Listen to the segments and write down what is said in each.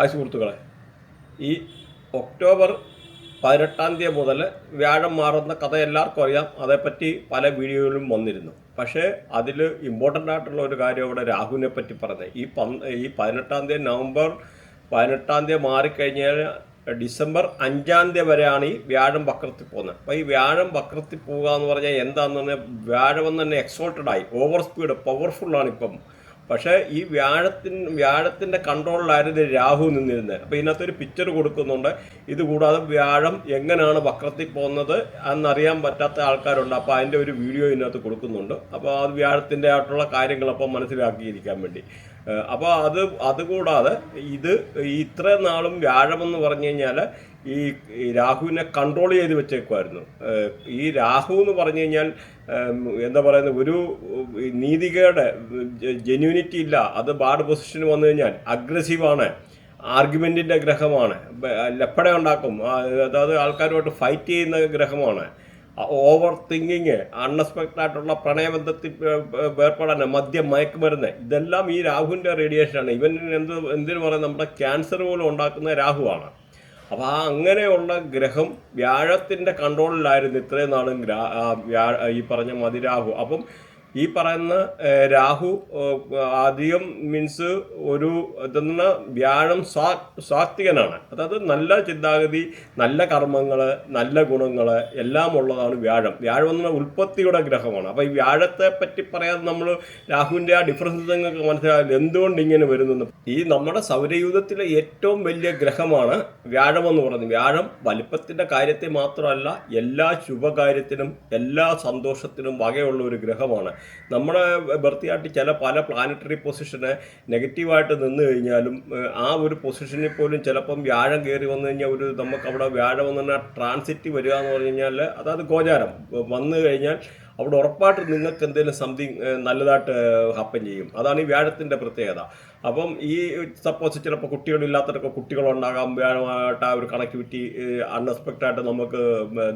Hi സുഹൃത്തുക്കളെ ഈ October പതിനെട്ടാം തീയതി മുതൽ വ്യാഴം മാറുന്ന കഥ എല്ലാവർക്കും അറിയാം. അതേപ്പറ്റി പല വീഡിയോയിലും വന്നിരുന്നു. പക്ഷേ അതിൽ ഇമ്പോർട്ടന്റ് ആയിട്ടുള്ള ഒരു കാര്യം ഇവിടെ രാഹുവിനെ പറ്റി പറഞ്ഞത് ഈ പന് ഈ പതിനെട്ടാം തീയതി നവംബർ പതിനെട്ടാം തീയതി മാറിക്കഴിഞ്ഞാൽ ഡിസംബർ അഞ്ചാം തീയതി വരെയാണ് ഈ വ്യാഴം വക്രത്തിൽ പോകുന്നത്. അപ്പോൾ ഈ വ്യാഴം വക്രത്തിൽ പോകുക എന്ന് പറഞ്ഞാൽ എന്താണെന്ന് പറഞ്ഞാൽ വ്യാഴം തന്നെ എക്സോൾട്ടഡ് ആയി. ഓവർ സ്പീഡ് പവർഫുള്ളാണ് ഇപ്പം. പക്ഷേ ഈ വ്യാഴത്തിന് വ്യാഴത്തിന്റെ കൺട്രോളിലായിരുന്നു രാഹു നിന്നിരുന്നത്. അപ്പോൾ ഇതിനകത്തൊരു പിക്ചർ കൊടുക്കുന്നുണ്ട്. ഇത് കൂടാതെ വ്യാഴം എങ്ങനെയാണ് വക്രത്തിൽ പോകുന്നത് എന്നറിയാൻ പറ്റാത്ത ആൾക്കാരുണ്ട്. അപ്പോൾ അതിന്റെ ഒരു വീഡിയോ ഇതിനകത്ത് കൊടുക്കുന്നുണ്ട്. അപ്പോൾ അത് വ്യാഴത്തിന്റെ ആയിട്ടുള്ള കാര്യങ്ങൾ മനസ്സിലാക്കിയിരിക്കാൻ വേണ്ടി. അപ്പോൾ അത് അതുകൂടാതെ ഇത് ഇത്ര നാളും വ്യാഴമെന്ന് പറഞ്ഞു കഴിഞ്ഞാൽ ഈ രാഹുവിനെ കൺട്രോൾ ചെയ്ത് വെച്ചേക്കുമായിരുന്നു ഈ രാഹു എന്ന് പറഞ്ഞു കഴിഞ്ഞാൽ എന്താ പറയുന്നത് ഒരു നീതികയുടെ ജെന്യൂനിറ്റി ഇല്ല. അത് ബാഡ് പൊസിഷന് വന്നു കഴിഞ്ഞാൽ അഗ്രസീവാണ്. ആർഗ്യുമെന്റിന്റെ ഗ്രഹമാണ്. ലപ്പട ഉണ്ടാക്കും അതായത് ആൾക്കാരുമായിട്ട് ഫൈറ്റ് ചെയ്യുന്ന ഗ്രഹമാണ്. ഓവർ തിങ്കിങ് അൺഎക്സ്പെക്റ്റഡ് ആയിട്ടുള്ള പ്രണയബന്ധത്തിൽ ഏർ, ഏർ, ഏർപ്പെടാൻ മദ്യം മയക്കുമരുന്ന്. ഇതെല്ലാം ഈ രാഹുവിന്റെ റേഡിയേഷനാണ്. ഇവൻ എന്ത് എന്തിനു പറയുന്നത് നമ്മുടെ ക്യാൻസർ പോലും ഉണ്ടാക്കുന്ന രാഹുവാണ്. അപ്പോൾ ആ അങ്ങനെയുള്ള ഗ്രഹം വ്യാഴത്തിന്റെ കൺട്രോളിലായിരുന്നു ഇത്രയും നാളും ഈ പറഞ്ഞ മതിരാഹു. അപ്പം ഈ പറയുന്ന രാഹു അധികം മീൻസ് ഒരു ഇതെന്ന വ്യാഴം സ്വാ സ്വാത്വികനാണ് അതായത് നല്ല ചിന്താഗതി നല്ല കർമ്മങ്ങൾ നല്ല ഗുണങ്ങൾ എല്ലാം ഉള്ളതാണ് വ്യാഴം. വ്യാഴം എന്ന ഉൽപ്പത്തിയുടെ ഗ്രഹമാണ്. അപ്പോൾ ഈ വ്യാഴത്തെ പറ്റി പറയാതെ നമ്മൾ രാഹുവിന്റെ ആ ഡിഫറൻസ് നിങ്ങൾക്ക് മനസ്സിലാകില്ല എന്തുകൊണ്ട് ഇങ്ങനെ വരുന്നു ഈ നമ്മുടെ സൗരയൂഥത്തിലെ ഏറ്റവും വലിയ ഗ്രഹമാണ് വ്യാഴം എന്ന് പറയുന്നത്. വ്യാഴം വലിപ്പത്തിന്റെ കാര്യത്തെ മാത്രമല്ല എല്ലാ ശുഭകാര്യത്തിനും എല്ലാ സന്തോഷത്തിനും വകയുള്ള ഒരു ഗ്രഹമാണ്. നമ്മുടെ ബർത്തിയായിട്ട് ചില പല പ്ലാനറ്ററി പൊസിഷന് നെഗറ്റീവായിട്ട് നിന്ന് കഴിഞ്ഞാലും ആ ഒരു പൊസിഷനിൽ പോലും ചിലപ്പം വ്യാഴം കയറി വന്നു കഴിഞ്ഞാൽ ഒരു നമുക്ക് അവിടെ വ്യാഴം വന്നു കഴിഞ്ഞാൽ ട്രാൻസിറ്റ് വരിക എന്ന് പറഞ്ഞു കഴിഞ്ഞാൽ അതായത് ഗോചാരം. വന്നു കഴിഞ്ഞാൽ അവിടെ ഉറപ്പായിട്ട് നിങ്ങൾക്ക് എന്തെങ്കിലും സംതിങ് നല്ലതായിട്ട് ഹാപ്പൻ ചെയ്യും. അതാണ് ഈ വ്യാഴത്തിന്റെ പ്രത്യേകത. അപ്പം ഈ സപ്പോസ് ചിലപ്പോൾ കുട്ടികളില്ലാത്തവരൊക്കെ കുട്ടികളുണ്ടാകാം വ്യാഴമായിട്ട് ആ ഒരു കണക്ടിവിറ്റി അൺഎക്സ്പെക്റ്റഡ് ആയിട്ട് നമുക്ക്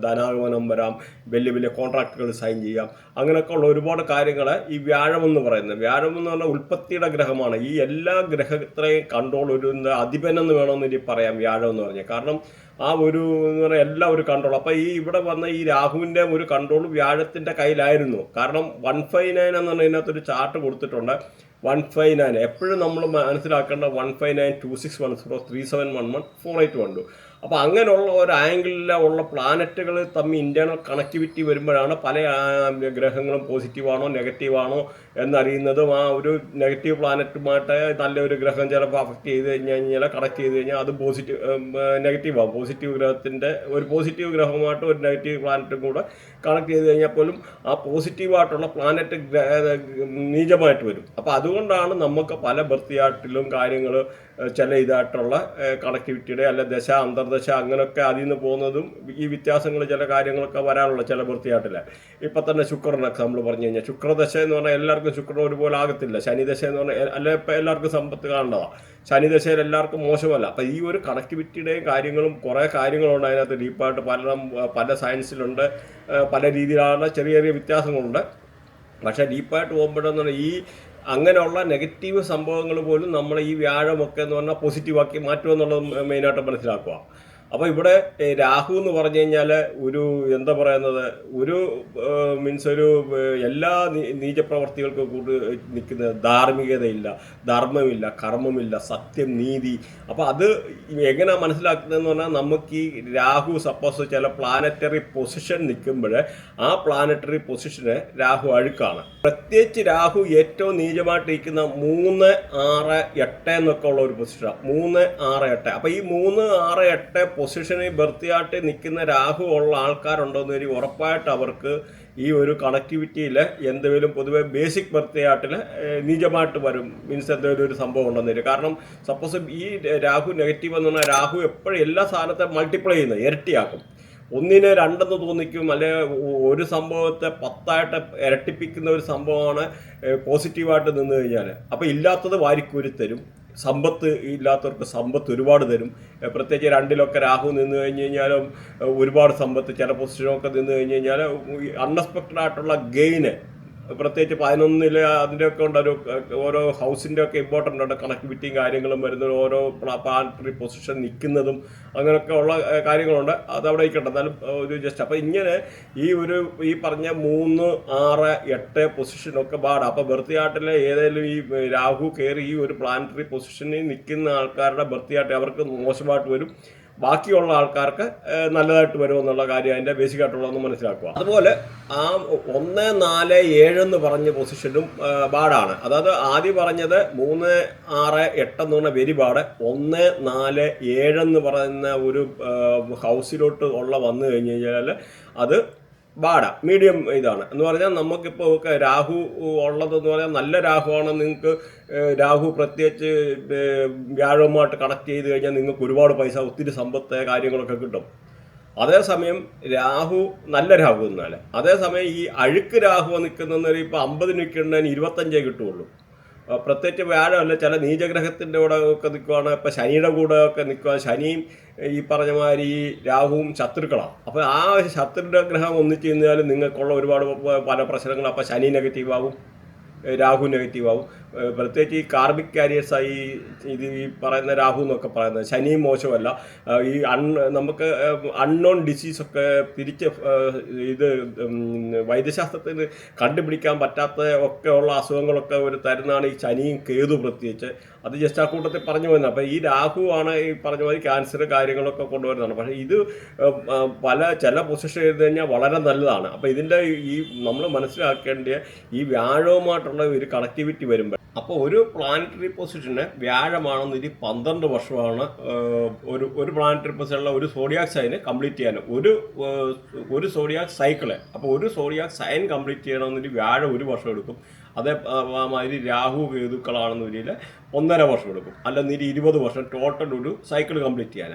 ധനാഗമനം വരാം വലിയ വലിയ കോൺട്രാക്റ്റുകൾ സൈൻ ചെയ്യാം. അങ്ങനെയൊക്കെ ഉള്ള ഒരുപാട് കാര്യങ്ങൾ ഈ വ്യാഴം എന്ന് പറയുന്നത്. വ്യാഴം എന്ന് പറഞ്ഞാൽ ഉൽപ്പത്തിയുടെ ഗ്രഹമാണ്. ഈ എല്ലാ ഗ്രഹത്തെയും കൺട്രോൾ ഒരു അധിപൻ എന്ന് വേണമെന്ന് പറയാം വ്യാഴം എന്ന് പറഞ്ഞാൽ കാരണം ആ ഒരു എന്ന് പറഞ്ഞാൽ എല്ലാം ഒരു കൺട്രോൾ അപ്പോൾ ഈ ഇവിടെ വന്ന ഈ രാഹുവിന്റെ ഒരു കൺട്രോൾ വ്യാഴത്തിന്റെ കയ്യിലായിരുന്നു. കാരണം വൺ ഫൈവ് നയൻ എന്ന് പറഞ്ഞതിനകത്തൊരു ചാർട്ട് കൊടുത്തിട്ടുണ്ട്. വൺ ഫൈവ് നയൻ എപ്പോഴും നമ്മൾ മനസ്സിലാക്കേണ്ട one five nine two six one zero three seven one one four eight one two അപ്പോൾ അങ്ങനെയുള്ള ഒരു ആംഗിളിലുള്ള പ്ലാനറ്റുകൾ തമ്മിൽ ഇന്റേണൽ കണക്ടിവിറ്റി വരുമ്പോഴാണ് പല ഗ്രഹങ്ങളും പോസിറ്റീവാണോ നെഗറ്റീവാണോ എന്നറിയുന്നതും ആ ഒരു നെഗറ്റീവ് പ്ലാനറ്റുമായിട്ട് നല്ലൊരു ഗ്രഹം ചിലപ്പോൾ അഫക്റ്റ് ചെയ്ത് കഴിഞ്ഞ് കഴിഞ്ഞാൽ കണക്ട് ചെയ്ത് കഴിഞ്ഞാൽ അത് പോസിറ്റീവ് നെഗറ്റീവാണ് പോസിറ്റീവ് ഗ്രഹത്തിന്റെ ഒരു പോസിറ്റീവ് ഗ്രഹമായിട്ട് ഒരു നെഗറ്റീവ് പ്ലാനറ്റും കൂടെ കണക്ട് ചെയ്ത് കഴിഞ്ഞാൽ പോലും ആ പോസിറ്റീവായിട്ടുള്ള പ്ലാനറ്റ് നീചമായിട്ട് വരും. അപ്പോൾ അതുകൊണ്ടാണ് നമുക്ക് പല ബർത്തിയാട്ടിലും കാര്യങ്ങൾ ചില ഇതായിട്ടുള്ള കണക്ടിവിറ്റിയുടെ അല്ല ദശ അന്തർദശ അങ്ങനെയൊക്കെ അതിൽ നിന്ന് പോകുന്നതും ഈ വ്യത്യാസങ്ങൾ ചില കാര്യങ്ങളൊക്കെ വരാനുള്ള ചില വൃത്തിയായിട്ടില്ല. ഇപ്പം തന്നെ ശുക്രൻ എക്സാമ്പിൾ പറഞ്ഞു കഴിഞ്ഞാൽ ശുക്രദശ എന്ന് പറഞ്ഞാൽ എല്ലാവർക്കും ശുക്രൻ ഒരുപോലെ ആകത്തില്ല. ശനിദശ എന്ന് പറഞ്ഞാൽ അല്ല ഇപ്പം എല്ലാവർക്കും സമ്പത്ത് കാണേണ്ടതാണ് ശനിദശയിൽ എല്ലാവർക്കും മോശമല്ല. അപ്പം ഈ ഒരു കണക്ടിവിറ്റിയുടെയും കാര്യങ്ങളും കുറേ കാര്യങ്ങളുണ്ട് അതിനകത്ത് ഡീപ്പായിട്ട് പല പല സയൻസിലുണ്ട്. പല രീതിയിലുള്ള ചെറിയ ചെറിയ വ്യത്യാസങ്ങളുണ്ട്. പക്ഷേ ഡീപ്പായിട്ട് പോകുമ്പോഴെന്ന് പറഞ്ഞാൽ ഈ അങ്ങനെയുള്ള നെഗറ്റീവ് സംഭവങ്ങൾ പോലും നമ്മൾ ഈ വ്യാഴമൊക്കെ എന്ന് പറഞ്ഞാൽ പോസിറ്റീവാക്കി മാറ്റുമെന്നുള്ളത് മെയിനായിട്ട് മനസ്സിലാക്കുക. അപ്പോൾ ഇവിടെ രാഹു എന്ന് പറഞ്ഞു കഴിഞ്ഞാൽ ഒരു എന്താ പറയുന്നത് ഒരു മീൻസ് ഒരു എല്ലാ നീചപ്രവർത്തികൾക്കും കൂടി നിൽക്കുന്ന ധാർമ്മികതയില്ല ധർമ്മമില്ല കർമ്മമില്ല സത്യം നീതി. അപ്പോൾ അത് എങ്ങനെ മനസ്സിലാക്കുന്നതെന്ന് പറഞ്ഞാൽ നമുക്ക് ഈ രാഹു സപ്പോസ് ചില പ്ലാനറ്ററി പൊസിഷൻ നിൽക്കുമ്പോൾ ആ പ്ലാനറ്ററി പൊസിഷന് രാഹു അഴുക്കാണ്. പ്രത്യേകിച്ച് രാഹു ഏറ്റവും നീചമായിട്ടിരിക്കുന്ന മൂന്ന് ആറ് എട്ട് എന്നൊക്കെ ഉള്ള ഒരു പൊസിഷനാണ് മൂന്ന് ആറ് എട്ട്. അപ്പോൾ ഈ മൂന്ന് ആറ് എട്ട് പൊസിഷനിൽ ബർത്തിയായിട്ട് നിൽക്കുന്ന രാഹു ഉള്ള ആൾക്കാരുണ്ടോയെന്ന് വരി ഉറപ്പായിട്ട് അവർക്ക് ഈ ഒരു കണക്ടിവിറ്റിയിൽ എന്തെങ്കിലും പൊതുവെ ബേസിക് ബർത്തിയാട്ടിൽ നീചമായിട്ട് വരും. മീൻസ് എന്തെങ്കിലും ഒരു സംഭവം ഉണ്ടെന്ന് കാരണം സപ്പോസ് ഈ രാഹു നെഗറ്റീവ് എന്ന് പറഞ്ഞാൽ രാഹു എപ്പോഴും എല്ലാ സാധനത്തെ മൾട്ടിപ്ലൈ ചെയ്യുന്നത് ഇരട്ടിയാക്കും. ഒന്നിനെ രണ്ടെന്ന് തോന്നിക്കും അല്ലെ ഒരു സംഭവത്തെ പത്തായിട്ട് ഇരട്ടിപ്പിക്കുന്ന ഒരു സംഭവമാണ് പോസിറ്റീവായിട്ട് നിന്ന് കഴിഞ്ഞാൽ അപ്പോൾ ഇല്ലാത്തത് വാരിക്കൂരി തരും സമ്പത്ത് ഇല്ലാത്തവർക്ക് സമ്പത്ത് ഒരുപാട് തരും. പ്രത്യേകിച്ച് രണ്ടിലൊക്കെ രാഹു നിന്ന് കഴിഞ്ഞ് കഴിഞ്ഞാലും ഒരുപാട് സമ്പത്ത് ചില പൊസിഷനൊക്കെ നിന്ന് കഴിഞ്ഞ് കഴിഞ്ഞാൽ അൺഎക്സ്പെക്റ്റഡ് ആയിട്ടുള്ള ഗെയിന് പ്രത്യേകിച്ച് പതിനൊന്നിൽ അതിന്റെയൊക്കെ ഉണ്ട് ഒരു ഓരോ ഹൗസിന്റെ ഒക്കെ ഇമ്പോർട്ടന്റ് ഉണ്ട് കണക്ടിവിറ്റിയും കാര്യങ്ങളും വരുന്ന ഓരോ പ്ലാനറ്ററി പൊസിഷൻ നിൽക്കുന്നതും അങ്ങനെയൊക്കെ ഉള്ള കാര്യങ്ങളുണ്ട്. അത് അവിടെ ഇരിക്കട്ടെ എന്നാലും ഒരു ജസ്റ്റ് അപ്പം ഇങ്ങനെ ഈ ഒരു ഈ പറഞ്ഞ മൂന്ന് ആറ് എട്ട് പൊസിഷനൊക്കെ പാടാം അപ്പോൾ ബർത്തിയാട്ടിലെ ഏതെങ്കിലും ഈ രാഹു കയറി ഈ ഒരു പ്ലാനറ്ററി പൊസിഷനിൽ നിൽക്കുന്ന ആൾക്കാരുടെ ബർത്തിയാട്ട് അവർക്ക് മോശമായിട്ട് വരും. ബാക്കിയുള്ള ആൾക്കാർക്ക് നല്ലതായിട്ട് വരുമെന്നുള്ള കാര്യം അതിന്റെ ബേസിക് ആയിട്ടുള്ളതെന്ന് മനസ്സിലാക്കുക. അതുപോലെ ആ ഒന്ന് നാല് ഏഴ് എന്ന് പറഞ്ഞ പൊസിഷനും ബാഡാണ്. അതായത് ആദ്യം പറഞ്ഞത് മൂന്ന് ആറ് എട്ട് എന്ന് പറഞ്ഞ വെരി ബാഡ് ഒന്ന് നാല് ഏഴ് എന്ന് പറയുന്ന ഒരു ഹൗസിലോട്ട് ഉള്ള വന്നു കഴിഞ്ഞ് കഴിഞ്ഞാൽ അത് ബാഡ മീഡിയം ഇതാണ്. എന്ന് പറഞ്ഞാൽ നമുക്കിപ്പോൾ രാഹു ഉള്ളതെന്ന് പറഞ്ഞാൽ നല്ല രാഹുവാണ്. നിങ്ങൾക്ക് രാഹു പ്രത്യേകിച്ച് വ്യാഴവുമായിട്ട് കണക്ട് ചെയ്ത് കഴിഞ്ഞാൽ നിങ്ങൾക്ക് ഒരുപാട് പൈസ ഒത്തിരി സമ്പത്ത് കാര്യങ്ങളൊക്കെ കിട്ടും. അതേസമയം രാഹു നല്ല രാഹു എന്നാൽ അതേസമയം ഈ അഴുക്ക് രാഹു നിൽക്കുന്നൊരു ഇപ്പോൾ അമ്പത് നിൽക്കുന്നതിന് ഇരുപത്തഞ്ചേ കിട്ടുള്ളൂ പ്രത്യേകിച്ച് വ്യാഴമല്ല ചില നീചഗ്രഹത്തിന്റെ കൂടെ ഒക്കെ നിൽക്കുവാണ്. ഇപ്പം ശനിയുടെ കൂടെ ഒക്കെ നിൽക്കുക ശനിയും ഈ പറഞ്ഞ മാതിരി രാഹുവും ശത്രുക്കളാണ്. അപ്പോൾ ആ ശത്രുയുടെ ഗ്രഹം ഒന്നിച്ച് കഴിഞ്ഞാൽ നിങ്ങൾക്കുള്ള ഒരുപാട് പല പ്രശ്നങ്ങളും. അപ്പോൾ ശനി നെഗറ്റീവ് ആവും രാഹു നെഗറ്റീവ് ആവും പ്രത്യേകിച്ച് ഈ കാർബിക് കാരിയേഴ്സായി ഇത് ഈ പറയുന്ന രാഹു എന്നൊക്കെ പറയുന്നത് ശനിയും മോശമല്ല. ഈ അൺ നമുക്ക് അൺനോൺ ഡിസീസൊക്കെ തിരിച്ച് ഇത് വൈദ്യശാസ്ത്രത്തിന് കണ്ടുപിടിക്കാൻ പറ്റാത്ത ഒക്കെ ഉള്ള അസുഖങ്ങളൊക്കെ ഒരു തരുന്നതാണ് ഈ ശനിയും കേതു പ്രത്യേകിച്ച്. അത് ജസ്റ്റ് ആ കൂട്ടത്തിൽ പറഞ്ഞു വരുന്നത് അപ്പോൾ ഈ രാഹു ആണ് ഈ പറഞ്ഞ മാതിരി ക്യാൻസർ കാര്യങ്ങളൊക്കെ കൊണ്ടുവരുന്നതാണ്. പക്ഷേ ഇത് പല ചില പൊസിഷൻ ചെയ്ത് കഴിഞ്ഞാൽ വളരെ നല്ലതാണ്. അപ്പോൾ ഇതിന്റെ ഈ നമ്മൾ മനസ്സിലാക്കേണ്ട ഈ വ്യാഴവുമായിട്ടുള്ള ഒരു കണക്ടിവിറ്റി വരുമ്പോൾ അപ്പോൾ ഒരു പ്ലാനറ്ററി പൊസിഷന് ഇനി പന്ത്രണ്ട് വർഷമാണ് ഒരു ഒരു പ്ലാനറ്ററി പൊസിഷനുള്ള ഒരു സോഡിയാക് സൈന് കംപ്ലീറ്റ് ചെയ്യാൻ. ഒരു ഒരു സോഡിയാക് സൈക്കിൾ അപ്പോൾ ഒരു സോഡിയാക് സൈൻ കംപ്ലീറ്റ് ചെയ്യണമെന്നൊരു വ്യാഴം ഒരു വർഷം എടുക്കും. അതേ ആ, ആ മാതിരി രാഹു കേതുക്കളാണെന്നൊരിൽ ഒന്നര വർഷം എടുക്കും. അല്ലെന്നൊരു ഇരുപത് വർഷം ടോട്ടൽ ഒരു സൈക്കിൾ കംപ്ലീറ്റ് ചെയ്യാൻ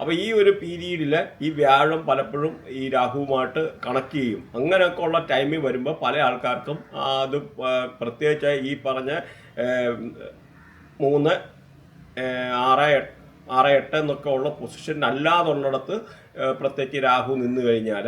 അപ്പോൾ ഈ ഒരു പീരീഡിൽ ഈ വ്യാഴം പലപ്പോഴും ഈ രാഹുവുമായിട്ട് കണക്ട് ചെയ്യും. അങ്ങനെയൊക്കെ ഉള്ള ടൈമിൽ വരുമ്പോൾ പല ആൾക്കാർക്കും അത് പ്രത്യേകിച്ച് ഈ പറഞ്ഞ മൂന്ന് ആറ് ആറ് എട്ട് എന്നൊക്കെ ഉള്ള പൊസിഷൻ അല്ലാതുള്ളിടത്ത് പ്രത്യേകിച്ച് രാഹു നിന്ന് കഴിഞ്ഞാൽ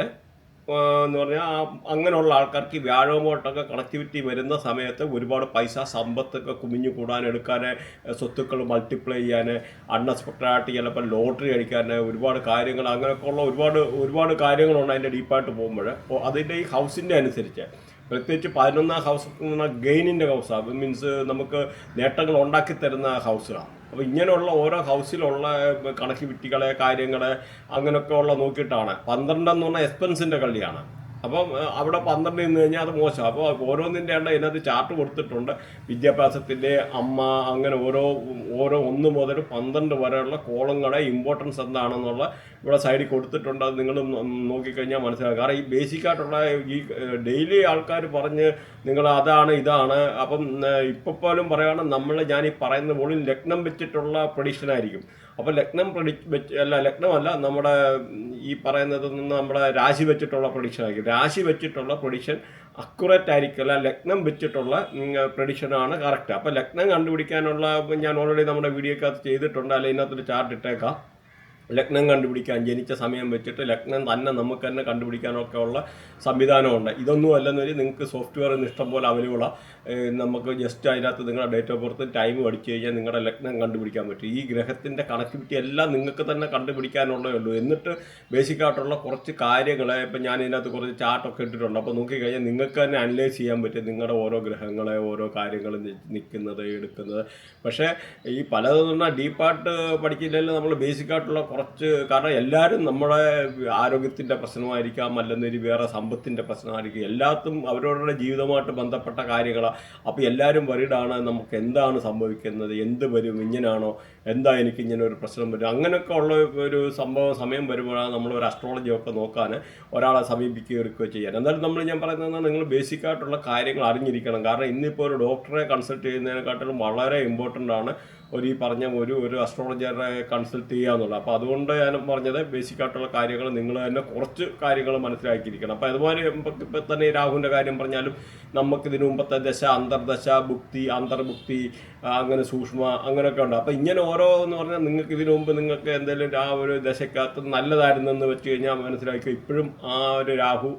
എന്ന് പറഞ്ഞാൽ അങ്ങനെയുള്ള ആൾക്കാർക്ക് വ്യാഴവുമായിട്ടൊക്കെ കണക്ടിവിറ്റി വരുന്ന സമയത്ത് ഒരുപാട് പൈസ സമ്പത്തൊക്കെ കുമിഞ്ഞു കൂടാൻ എടുക്കാൻ സ്വത്തുക്കൾ മൾട്ടിപ്ലൈ ചെയ്യാൻ അൺഎക്സ്പെക്റ്റഡായിട്ട് ചിലപ്പോൾ ലോട്ടറി അടിക്കാൻ ഒരുപാട് കാര്യങ്ങൾ അങ്ങനെയൊക്കെ ഉള്ള ഒരുപാട് ഒരുപാട് കാര്യങ്ങളുണ്ട് അതിന്റെ ഡീപ്പായിട്ട് പോകുമ്പോൾ. അതിന്റെ ഈ ഹൗസിന്റെ അനുസരിച്ച് പ്രത്യേകിച്ച് പതിനൊന്നാം ഹൗസ് ഗെയിനിന്റെ ഹൗസാണ് മീൻസ് നമുക്ക് നേട്ടങ്ങൾ ഉണ്ടാക്കി തരുന്ന ഹൗസുകളാണ് അപ്പോൾ ഇങ്ങനെയുള്ള ഓരോ ഹൗസിലുള്ള കണക്ടിവിറ്റികളെ കാര്യങ്ങളെ അങ്ങനെയൊക്കെ ഉള്ള നോക്കിയിട്ടാണ്. പന്ത്രണ്ടെന്ന് പറഞ്ഞാൽ എക്സ്പെൻസിന്റെ കളിയാണ് അപ്പം അവിടെ പന്ത്രണ്ട് നിന്ന് കഴിഞ്ഞാൽ അത് മോശം. അപ്പോൾ ഓരോന്നിന്റെ ഉണ്ട് ഇതിനകത്ത് ചാർട്ട് കൊടുത്തിട്ടുണ്ട്. വിദ്യാഭ്യാസത്തിന്റെ അമ്മ അങ്ങനെ ഓരോ ഓരോ ഒന്ന് മുതൽ പന്ത്രണ്ട് വരെയുള്ള കോളങ്ങളുടെ ഇമ്പോർട്ടൻസ് എന്താണെന്നുള്ള ഇവിടെ സൈഡിൽ കൊടുത്തിട്ടുണ്ട്. അത് നിങ്ങൾ നോക്കിക്കഴിഞ്ഞാൽ മനസ്സിലാക്കും കാരണം ഈ ബേസിക്കായിട്ടുള്ള ഈ ഡെയിലി ആൾക്കാർ പറഞ്ഞ് നിങ്ങൾ അതാണ് ഇതാണ്. അപ്പം ഇപ്പോൾ പോലും പറയുകയാണെങ്കിൽ നമ്മൾ ഞാൻ ഈ പറയുന്ന മുകളിൽ ലഗ്നം വെച്ചിട്ടുള്ള പ്രഡിക്ഷൻ ആയിരിക്കും. അപ്പോൾ ലഗ്നം പ്രഡി വെച്ച് അല്ല ലഗ്നമല്ല നമ്മുടെ ഈ പറയുന്നത് നിന്ന് നമ്മുടെ രാശി വെച്ചിട്ടുള്ള പ്രൊഡിക്ഷൻ ആയിരിക്കും. രാശി വെച്ചിട്ടുള്ള പ്രൊഡിക്ഷൻ അക്യുറേറ്റ് ആയിരിക്കില്ല ലഗ്നം വെച്ചിട്ടുള്ള പ്രൊഡിക്ഷനാണ് കറക്റ്റ് അപ്പോൾ ലഗ്നം കണ്ടുപിടിക്കാനുള്ള ഞാൻ ഓൾറെഡി നമ്മുടെ വീഡിയോക്കകത്ത് ചെയ്തിട്ടുണ്ട്. അല്ലെങ്കിൽ ഇതിനകത്തൊരു ചാർട്ട് ഇട്ടേക്കാം. ലഗ്നം കണ്ടുപിടിക്കാൻ ജനിച്ച സമയം വെച്ചിട്ട് ലഗ്നം തന്നെ നമുക്ക് തന്നെ കണ്ടുപിടിക്കാനൊക്കെ ഉള്ള സംവിധാനമുണ്ട്. ഇതൊന്നും അല്ലെന്നൊരു നിങ്ങൾക്ക് സോഫ്റ്റ്വെയർ ഇഷ്ടം പോലെ അവൈലബിളാണ് നമുക്ക് ജസ്റ്റ് അതിനകത്ത് നിങ്ങളുടെ ഡേറ്റ് ഓഫ് ബർത്ത് ടൈം അടിച്ചു കഴിഞ്ഞാൽ നിങ്ങളുടെ ലഗ്നം കണ്ടുപിടിക്കാൻ പറ്റും. ഈ ഗ്രഹത്തിന്റെ കണക്ടിവിറ്റി എല്ലാം നിങ്ങൾക്ക് തന്നെ കണ്ടുപിടിക്കാനുള്ളേ ഉള്ളൂ. എന്നിട്ട് ബേസിക് ആയിട്ടുള്ള കുറച്ച് കാര്യങ്ങൾ ഇപ്പം ഞാൻ ഇതിനകത്ത് കുറച്ച് ചാർട്ടൊക്കെ ഇട്ടിട്ടുണ്ട്. അപ്പോൾ നോക്കിക്കഴിഞ്ഞാൽ നിങ്ങൾക്ക് തന്നെ അനലൈസ് ചെയ്യാൻ പറ്റും നിങ്ങളുടെ ഓരോ ഗ്രഹങ്ങളെ ഓരോ കാര്യങ്ങൾ നിൽക്കുന്നത് എടുക്കുന്നത്. പക്ഷേ ഈ പലതെന്ന് പറഞ്ഞാൽ ഡീപ്പായിട്ട് പഠിക്കില്ലെങ്കിൽ നമ്മൾ ബേസിക് ആയിട്ടുള്ള കുറച്ച് കാരണം എല്ലാവരും നമ്മുടെ ആരോഗ്യത്തിന്റെ പ്രശ്നമായിരിക്കാം അല്ലെന്നൊരു വേറെ സമ്പത്തിന്റെ പ്രശ്നമായിരിക്കും. എല്ലാത്തും അവരവരുടെ ജീവിതമായിട്ട് ബന്ധപ്പെട്ട കാര്യങ്ങളാണ് അപ്പോൾ എല്ലാവരും വരിടാണ് നമുക്ക് എന്താണ് സംഭവിക്കുന്നത് എന്ത് വരും ഇങ്ങനെയാണോ എന്താ എനിക്ക് ഇങ്ങനെ ഒരു പ്രശ്നം വരും അങ്ങനെയൊക്കെ ഉള്ള ഒരു സംഭവം സമയം വരുമ്പോഴാണ് നമ്മൾ ഒരു അസ്ട്രോളജി ഒക്കെ നോക്കാൻ ഒരാളെ സമീപിക്കുകയോ എടുക്കുകയോ ചെയ്യാൻ. എന്നാലും നമ്മൾ ഞാൻ പറയുന്നത് നിങ്ങൾ ബേസിക് ആയിട്ടുള്ള കാര്യങ്ങൾ അറിഞ്ഞിരിക്കണം. കാരണം ഇന്നിപ്പോൾ ഒരു ഡോക്ടറെ കൺസൾട്ട് ചെയ്യുന്നതിനെക്കാട്ടിലും വളരെ ഇമ്പോർട്ടന്റ് ആണ് ഒരു ഈ പറഞ്ഞ ഒരു ഒരു അസ്ട്രോളജറെ കൺസൾട്ട് ചെയ്യുക എന്നുള്ളത്. അപ്പോൾ അതുകൊണ്ട് ഞാൻ പറഞ്ഞത് ബേസിക് ആയിട്ടുള്ള കാര്യങ്ങൾ നിങ്ങൾ തന്നെ കുറച്ച് കാര്യങ്ങൾ മനസ്സിലാക്കിയിരിക്കണം. അപ്പോൾ അതുപോലെ ഇപ്പം തന്നെ രാഹുവിന്റെ കാര്യം പറഞ്ഞാലും നമുക്ക് ഇതിനു മുമ്പത്തെ ദശ അന്തർദശ ഭുക്തി അന്തർഭുക്തി അങ്ങനെ സൂക്ഷ്മ അങ്ങനെയൊക്കെ ഉണ്ട്. അപ്പോൾ ഇങ്ങനെ ഓരോ എന്ന് പറഞ്ഞാൽ നിങ്ങൾക്ക് ഇതിനു മുമ്പ് നിങ്ങൾക്ക് എന്തെങ്കിലും ആ ഒരു ദശക്കകത്ത് നല്ലതായിരുന്നെന്ന് വെച്ച് കഴിഞ്ഞാൽ മനസ്സിലാക്കി ഇപ്പോഴും ആ ഒരു രാഹു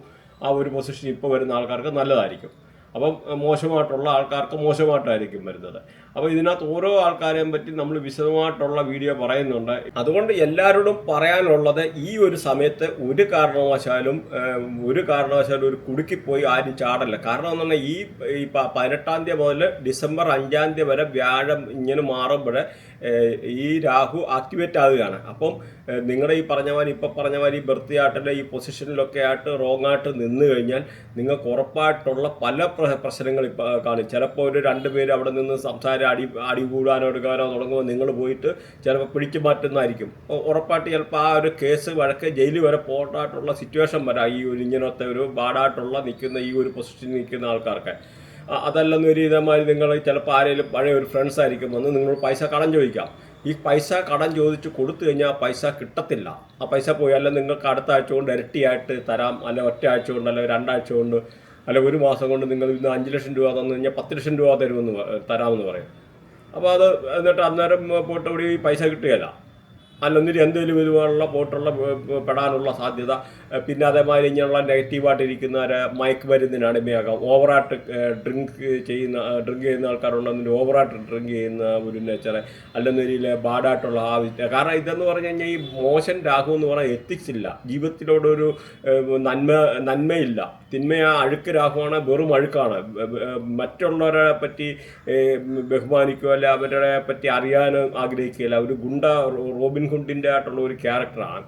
ആ ഒരു പൊസിഷൻ ഇപ്പോൾ വരുന്ന ആൾക്കാർക്ക് നല്ലതായിരിക്കും. അപ്പം മോശമായിട്ടുള്ള ആൾക്കാർക്ക് മോശമായിട്ടായിരിക്കും വരുന്നത്. അപ്പോൾ ഇതിനകത്ത് ഓരോ ആൾക്കാരെയും പറ്റി നമ്മൾ വിശദമായിട്ടുള്ള വീഡിയോ പറയുന്നുണ്ട്. അതുകൊണ്ട് എല്ലാവരോടും പറയാനുള്ളത് ഈ ഒരു സമയത്ത് ഒരു കാരണവശാലും ഒരു കാരണവശാലും ഒരു കുടുക്കിപ്പോയി ആരും ചാടല്ല. കാരണം എന്ന് പറഞ്ഞാൽ ഈ പതിനെട്ടാം തീയതി മുതൽ ഡിസംബർ അഞ്ചാം തീയതി വരെ വ്യാഴം ഇങ്ങനെ മാറുമ്പോൾ ഈ രാഹു ആക്ടിവേറ്റ് ആവുകയാണ്. അപ്പം നിങ്ങളുടെ ഈ പറഞ്ഞ മാതിരി ഇപ്പം പറഞ്ഞ മാതിരി ബർത്തി ആട്ടിന്റെ ഈ പൊസിഷനിലൊക്കെ ആയിട്ട് റോങ് ആയിട്ട് നിന്ന് കഴിഞ്ഞാൽ നിങ്ങൾക്ക് ഉറപ്പായിട്ടുള്ള പല പ്രശ്നങ്ങൾ ഇപ്പോൾ കാണും. ചിലപ്പോൾ ഒരു രണ്ട് പേര് അവിടെ നിന്ന് സംസാരം അടി അടി കൂടാനോ എടുക്കാനോ തുടങ്ങുമ്പോൾ നിങ്ങൾ പോയിട്ട് ചിലപ്പോൾ പിടിച്ചു മാറ്റുന്നതായിരിക്കും. ഉറപ്പായിട്ട് ചിലപ്പോൾ ആ ഒരു കേസ് വഴക്ക് ജയിലിൽ വരെ പോകാനായിട്ടുള്ള സിറ്റുവേഷൻ വരാം. ഈ ഒരു ഇങ്ങനത്തെ ഒരു ബാഡായിട്ടുള്ള നിൽക്കുന്ന ഈ ഒരു പൊസിഷനിൽ നിൽക്കുന്ന ആൾക്കാർക്ക്. അതല്ലെന്ന് ഒരു ഇതേമാതിരി നിങ്ങൾ ചിലപ്പോൾ ആരെങ്കിലും പഴയ ഒരു ഫ്രണ്ട്സ് ആയിരിക്കും വന്ന് നിങ്ങൾ പൈസ കടം ചോദിക്കാം. ഈ പൈസ കടം ചോദിച്ച് കൊടുത്തു കഴിഞ്ഞാൽ പൈസ കിട്ടത്തില്ല. ആ പൈസ പോയി അല്ല നിങ്ങൾക്ക് അടുത്ത ആഴ്ച കൊണ്ട് ഇരട്ടിയായിട്ട് തരാം. അല്ല ഒറ്റ ആഴ്ച കൊണ്ട് അല്ല രണ്ടാഴ്ച കൊണ്ട് അല്ല ഒരു മാസം കൊണ്ട് നിങ്ങൾ ഇന്ന് അഞ്ച് ലക്ഷം രൂപ തന്നു കഴിഞ്ഞാൽ പത്ത് ലക്ഷം രൂപ തരുമെന്ന് തരാമെന്ന് പറയും. അപ്പോൾ അത് എന്നിട്ട് അന്നേരം ഇവിടെ ഈ പൈസ കിട്ടുകയില്ല. അല്ലെന്നിട്ട് എന്തെങ്കിലും ഇതുപോലുള്ള പോയിട്ടുള്ള പെ- പെടാനുള്ള സാധ്യത പിന്നെ അതേമാതിരി ഇങ്ങനെയുള്ള നെഗറ്റീവായിട്ടിരിക്കുന്നവരെ മയക്ക് മരുന്നിന് അടിമയാകാം ഓവറായിട്ട് ഡ്രിങ്ക് ചെയ്യുന്ന ഡ്രിങ്ക് ചെയ്യുന്ന ആൾക്കാരുണ്ടെന്നുണ്ടെങ്കിൽ ഓവറായിട്ട് ഡ്രിങ്ക് ചെയ്യുന്ന ഒരു നേച്ചർ രീതിയിൽ ബാഡായിട്ടുള്ള ആവശ്യം കാരണം ഇതെന്ന് പറഞ്ഞു കഴിഞ്ഞാൽ ഈ മോശൻ രാഹു എന്ന് പറഞ്ഞാൽ എത്തിക്സ് ഇല്ല. ജീവിതത്തിലോടൊരു നന്മ നന്മയില്ല. തിന്മ ആ അഴുക്ക് രാഹുവാണ് വെറും അഴുക്കാണ്. മറ്റുള്ളവരെ പറ്റി ബഹുമാനിക്കുക അല്ലെ അവരെ പറ്റി അറിയാൻ ആഗ്രഹിക്കുകയില്ല ഒരു ഗുണ്ട റോബിൻ ഹുഡിന്റെ ആയിട്ടുള്ള ഒരു ക്യാരക്ടറാണ്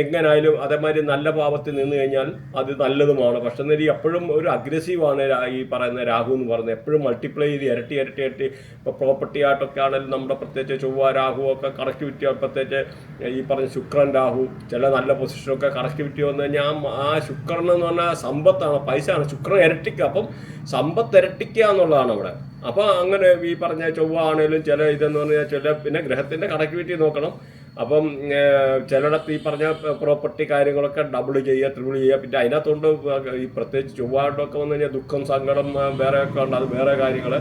എങ്ങനായാലും അതേമാതിരി നല്ല പാപത്തിൽ നിന്ന് കഴിഞ്ഞാൽ അത് നല്ലതുമാണ്. പക്ഷെ എന്നാൽ എപ്പോഴും ഒരു അഗ്രസീവാണ് ഈ പറയുന്ന രാഹു എന്ന് പറയുന്നത്. എപ്പോഴും മൾട്ടിപ്ലൈ ചെയ്ത് ഇരട്ടി ഇരട്ടി ഇരട്ടി. ഇപ്പോൾ പ്രോപ്പർട്ടി ആയിട്ടൊക്കെ ആണെങ്കിലും നമ്മുടെ പ്രത്യേകിച്ച് ചൊവ്വ രാഹു ഒക്കെ കണക്ടിവിറ്റി പ്രത്യേകിച്ച് ഈ പറഞ്ഞ ശുക്രൻ രാഹു ചില നല്ല പൊസിഷനൊക്കെ കണക്ടിവിറ്റി വന്നു കഴിഞ്ഞാൽ ആ ശുക്രൻ എന്ന് പറഞ്ഞാൽ സമ്പത്താണ് പൈസയാണ്. ശുക്രൻ ഇരട്ടിക്കുക അപ്പം സമ്പത്ത് ഇരട്ടിക്കുക എന്നുള്ളതാണ് അവിടെ. അപ്പോൾ അങ്ങനെ ഈ പറഞ്ഞ ചൊവ്വ ആണെങ്കിലും ചില ഇതെന്ന് പറഞ്ഞാൽ ചില പിന്നെ ഗ്രഹത്തിന്റെ കണക്ടിവിറ്റി നോക്കണം. അപ്പം ചിലയിടത്ത് ഈ പറഞ്ഞ പ്രോപ്പർട്ടി കാര്യങ്ങളൊക്കെ ഡബിൾ ചെയ്യുക ട്രിപ്പിൾ ചെയ്യുക പിന്നെ അതിനകത്തോണ്ട് ഈ പ്രത്യേകിച്ച് ചൊവ്വാട്ടൊക്കെ വന്നു കഴിഞ്ഞാൽ ദുഃഖം സങ്കടം വേറെ ഒക്കെ ഉണ്ട്. അത് വേറെ കാര്യങ്ങൾ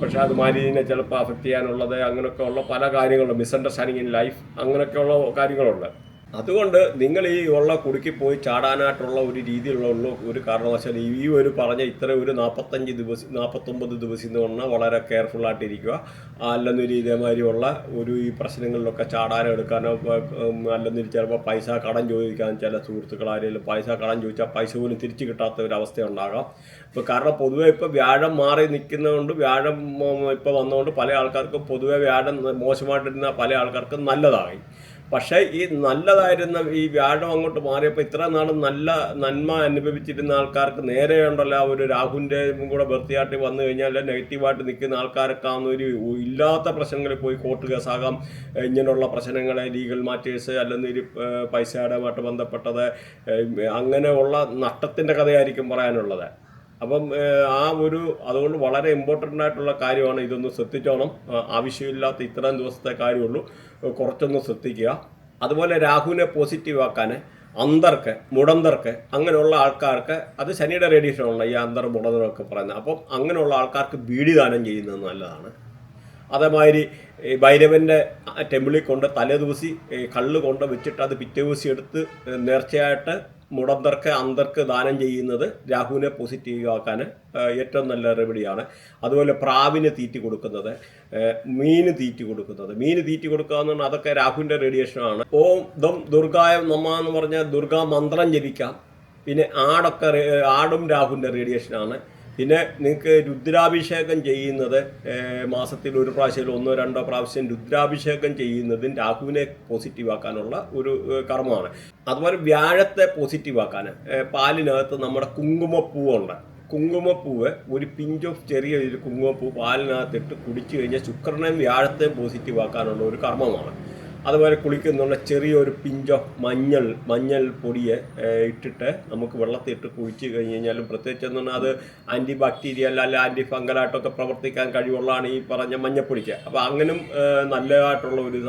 പക്ഷേ അത് മാരീനെ ചിലപ്പോൾ അഫക്റ്റ് ചെയ്യാനുള്ളത് അങ്ങനെയൊക്കെ ഉള്ള പല കാര്യങ്ങളുണ്ട്. മിസ്അണ്ടർസ്റ്റാൻഡിങ് ഇൻ ലൈഫ് അങ്ങനെയൊക്കെയുള്ള കാര്യങ്ങളുണ്ട്. അതുകൊണ്ട് നിങ്ങൾ ഈ ഉള്ള കുടുക്കി പോയി ചാടാനായിട്ടുള്ള ഒരു രീതിയിലുള്ള ഒരു കാരണവശാൽ ഈ ഒരു പറഞ്ഞ ഇത്ര ഒരു നാൽപ്പത്തഞ്ച് ദിവസം നാൽപ്പത്തൊമ്പത് ദിവസം എന്ന് പറഞ്ഞാൽ വളരെ കെയർഫുൾ ആയിട്ടിരിക്കുക. അല്ലെന്നൊരു ഇതേമാതിരിയുള്ള ഒരു ഈ പ്രശ്നങ്ങളിലൊക്കെ ചാടാനോ എടുക്കാനോ അല്ലെന്നൊരു ചിലപ്പോൾ പൈസ കടം ചോദിക്കാൻ ചില സുഹൃത്തുക്കൾ ആരെങ്കിലും പൈസ കടം ചോദിച്ചാൽ പൈസ പോലും തിരിച്ചു കിട്ടാത്ത ഒരു അവസ്ഥ ഉണ്ടാകാം ഇപ്പോൾ കാരണം പൊതുവേ ഇപ്പോൾ വ്യാഴം മാറി നിൽക്കുന്നതുകൊണ്ട് വ്യാഴം ഇപ്പോൾ വന്നതുകൊണ്ട് പല ആൾക്കാർക്കും പൊതുവേ വ്യാഴം മോശമായിട്ടിരുന്ന പല ആൾക്കാർക്കും നല്ലതായി. പക്ഷേ ഈ നല്ലതായിരുന്ന ഈ വ്യാഴം അങ്ങോട്ട് മാറിയപ്പോൾ ഇത്ര നാളും നല്ല നന്മ അനുഭവിച്ചിരുന്ന ആൾക്കാർക്ക് നേരെ ഒരു രാഹുവിന്റെ കൂടെ വൃത്തിയാട്ടി വന്നു കഴിഞ്ഞാൽ നെഗറ്റീവായിട്ട് നിൽക്കുന്ന ആൾക്കാരൊക്കെ ഒരു ഇല്ലാത്ത പ്രശ്നങ്ങളിൽ പോയി കോർട്ട് കേസാകാം ഇങ്ങനെയുള്ള പ്രശ്നങ്ങളെ ലീഗൽ മാറ്റേഴ്സ് അല്ലെങ്കിൽ പൈസയുമായിട്ട് ബന്ധപ്പെട്ടത് അങ്ങനെയുള്ള നഷ്ടത്തിന്റെ കഥയായിരിക്കും പറയാനുള്ളത്. അപ്പം ആ ഒരു അതുകൊണ്ട് വളരെ ഇമ്പോർട്ടന്റ് ആയിട്ടുള്ള കാര്യമാണ് ഇതൊന്ന് ശ്രദ്ധിച്ചോണം. ആവശ്യമില്ലാത്ത ഇത്രയും ദിവസത്തെ കാര്യമുള്ളൂ. കുറച്ചൊന്ന് ശ്രദ്ധിക്കുക. അതുപോലെ രാഹുവിനെ പോസിറ്റീവ് ആക്കാൻ അന്തർക്ക് മുടന്തർക്ക് അങ്ങനെയുള്ള ആൾക്കാർക്ക് അത് ശനിയുടെ റേഡിയേഷനാണ് ഈ അന്തർ മുടന്തരൊക്കെ പറയുന്നത്. അപ്പം അങ്ങനെയുള്ള ആൾക്കാർക്ക് ബീഡി ദാനം ചെയ്യുന്നത് നല്ലതാണ്. അതേമാതിരി ഭൈരവന്റെ ടെമ്പിളിൽ കൊണ്ട് തലേ ദിവസി കള്ള് കൊണ്ട് വെച്ചിട്ട് അത് പിറ്റേ ദിവസം എടുത്ത് നേർച്ചയായിട്ട് മുടന്തർക്ക് അന്തർക്ക് ദാനം ചെയ്യുന്നത് രാഹുവിനെ പോസിറ്റീവ് ആക്കാൻ ഏറ്റവും നല്ല റെമഡിയാണ് അതുപോലെ പ്രാവിന് തീറ്റി കൊടുക്കുന്നത് മീന് തീറ്റി കൊടുക്കുന്നത്. മീന് തീറ്റി കൊടുക്കുക എന്ന് പറഞ്ഞാൽ അതൊക്കെ രാഹുവിന്റെ റേഡിയേഷനാണ് ഓം ദം ദുർഗായ നമ്മ എന്ന് പറഞ്ഞാൽ ദുർഗാ മന്ത്രം ജപിക്കാം. പിന്നെ ആടൊക്കെ ആടും രാഹുവിന്റെ റേഡിയേഷനാണ് പിന്നെ നിങ്ങൾക്ക് രുദ്രാഭിഷേകം ചെയ്യുന്നത് മാസത്തിൽ ഒരു പ്രാവശ്യം ഒന്നോ രണ്ടോ പ്രാവശ്യം രുദ്രാഭിഷേകം ചെയ്യുന്നതും രാഹുവിനെ പോസിറ്റീവാക്കാനുള്ള ഒരു കർമ്മമാണ്. അതുപോലെ വ്യാഴത്തെ പോസിറ്റീവ് ആക്കാൻ ഏഹ്, പാലിനകത്ത് നമ്മുടെ കുങ്കുമപ്പൂവുണ്ട്. കുങ്കുമപ്പൂവ് ഒരു പിഞ്ച് ഓഫ് ചെറിയ ഒരു കുങ്കുമപ്പൂ പാലിനകത്തിട്ട് കുടിച്ചു കഴിഞ്ഞാൽ ശുക്രനെയും വ്യാഴത്തെയും പോസിറ്റീവാക്കാനുള്ള ഒരു കർമ്മമാണ്. അതുപോലെ കുളിക്കുന്നുള്ള ചെറിയൊരു പിഞ്ചോ മഞ്ഞൾ മഞ്ഞൾ പൊടിയെ ഇട്ടിട്ട് നമുക്ക് വെള്ളത്തിൽ ഇട്ട് കുഴിച്ച് കഴിഞ്ഞ് കഴിഞ്ഞാലും പ്രത്യേകിച്ച് എന്ന് പറഞ്ഞാൽ അത് ആന്റി ബാക്ടീരിയൽ അല്ല ആന്റി ഫംഗലായിട്ടൊക്കെ പ്രവർത്തിക്കാൻ കഴിവുള്ളതാണ് ഈ പറഞ്ഞ മഞ്ഞപ്പൊടിക്ക്. അപ്പോൾ അങ്ങനും നല്ലതായിട്ടുള്ള ഒരു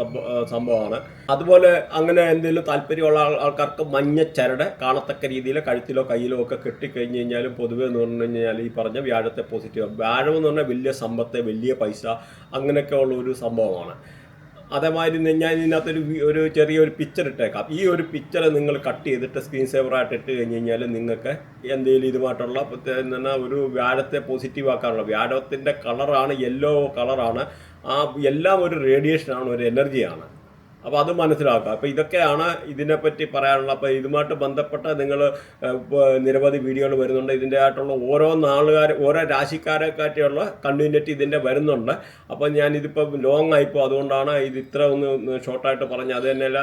സംഭവമാണ്. അതുപോലെ അങ്ങനെ എന്തെങ്കിലും താല്പര്യമുള്ള ആൾക്കാർക്ക് മഞ്ഞ ചരട് കാണത്തക്ക രീതിയിൽ കഴുത്തിലോ കയ്യിലോ ഒക്കെ കെട്ടിക്കഴിഞ്ഞ് കഴിഞ്ഞാലും പൊതുവേ എന്ന് പറഞ്ഞു കഴിഞ്ഞാൽ ഈ പറഞ്ഞ വ്യാഴത്തെ പോസിറ്റീവ് വ്യാഴം എന്ന് പറഞ്ഞാൽ വലിയ സമ്പത്ത് വലിയ പൈസ അങ്ങനെയൊക്കെ ഉള്ള ഒരു സംഭവമാണ്. അതേമാതിരി ഞാൻ ഇതിനകത്തൊരു ഒരു ചെറിയൊരു പിക്ചർ ഇട്ടേക്കാം. ഈ ഒരു പിക്ചർ നിങ്ങൾ കട്ട് ചെയ്തിട്ട് സ്ക്രീൻ സേവറായിട്ട് ഇട്ട് കഴിഞ്ഞ് കഴിഞ്ഞാൽ നിങ്ങൾക്ക് എന്തെങ്കിലും ഇതുമായിട്ടുള്ള പറഞ്ഞാൽ ഒരു വ്യാഴത്തെ പോസിറ്റീവ് ആക്കാനുള്ള വ്യാഴത്തിന്റെ കളറാണ് യെല്ലോ കളറാണ് ആ എല്ലാം ഒരു റേഡിയേഷനാണ് ഒരു എനർജിയാണ് അപ്പോൾ അത് മനസ്സിലാക്കുക. അപ്പോൾ ഇതൊക്കെയാണ് ഇതിനെപ്പറ്റി പറയാനുള്ളത് അപ്പോൾ ഇതുമായിട്ട് ബന്ധപ്പെട്ട നിങ്ങൾ നിരവധി വീഡിയോകൾ വരുന്നുണ്ട്. ഇതിന്റെ ആയിട്ടുള്ള ഓരോ നാളുകാർ ഓരോ രാശിക്കാരെ കാറ്റിയുള്ള കണ്ടിന്യൂറ്റി ഇതിന്റെ വരുന്നുണ്ട്. അപ്പോൾ ഞാൻ ഇതിപ്പോൾ ലോങ് ആയിപ്പോൾ അതുകൊണ്ടാണ് ഇത് ഇത്ര ഒന്ന് ഷോർട്ടായിട്ട് പറഞ്ഞത്. അത് തന്നെയല്ല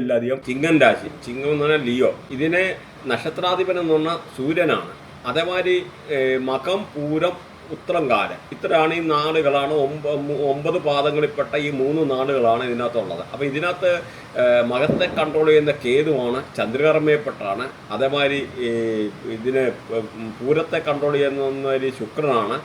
ഇല്ല അധികം. ചിങ്ങൻ രാശി. ചിങ്ങം എന്ന് പറഞ്ഞാൽ ലിയോ. ഇതിനെ നക്ഷത്രാധിപൻ എന്ന് പറഞ്ഞാൽ സൂര്യനാണ്. അതേമാതിരി മകം പൂരം ഉത്രംകാലം ഇത്രയാണ് ഈ നാടുകളാണ് ഒമ്പ ഒമ്പത് പാദങ്ങളിൽപ്പെട്ട ഈ മൂന്ന് നാടുകളാണ് ഇതിനകത്തുള്ളത്. അപ്പോൾ ഇതിനകത്ത് മകത്തെ കൺട്രോൾ ചെയ്യുന്ന കേതുവാണ് ചന്ദ്രകർമ്മയപ്പെട്ടാണ് അതേമാതിരി ഇതിന് പൂരത്തെ കൺട്രോൾ ചെയ്യുന്ന ശുക്രനാണ്